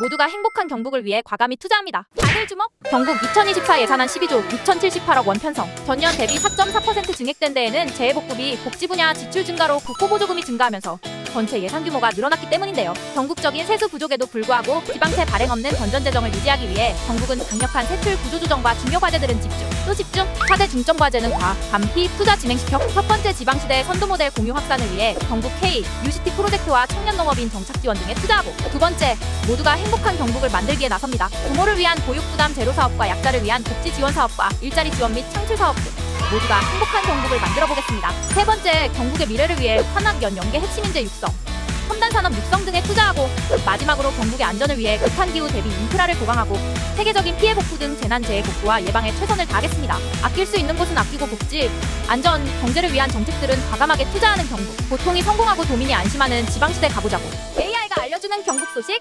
모두가 행복한 경북을 위해 과감히 투자합니다. 다들 주목! 경북 2024 예산안 12조 6,078억 원 편성. 전년 대비 4.4% 증액된 데에는 재해복구비, 복지 분야 지출 증가로 국고보조금이 증가하면서 전체 예산 규모가 늘어났기 때문인데요. 전국적인 세수 부족에도 불구하고 지방세 발행 없는 건전 재정을 유지하기 위해 정부은 강력한 세출 구조 조정과 중요 과제들은 집중. 또 집중. 4대 중점 과제는 과, 감피, 투자 진행시켜 첫 번째 지방시대 선도 모델 공유 확산을 위해 경북 K, UCT 프로젝트와 청년 농업인 정착 지원 등에 투자하고 두 번째, 모두가 행복한 경북을 만들기에 나섭니다. 부모를 위한 보육 부담 제로 사업과 약자를 위한 복지 지원 사업과 일자리 지원 및 창출 사업 등 모두가 행복한 경북을 만들어 보겠습니다. 세 번째, 경북의 미래를 위해 환학연 연계 핵심 인재 육성, 첨단 산업 육성 등에 투자하고 마지막으로 경북의 안전을 위해 극한 기후 대비 인프라를 보강하고 세계적인 피해 복구 등 재난 재해 복구와 예방에 최선을 다하겠습니다. 아낄 수 있는 곳은 아끼고 복지, 안전, 경제를 위한 정책들은 과감하게 투자하는 경북. 보통이 성공하고 도민이 안심하는 지방시대 가보자고. AI가 알려주는 경북 소식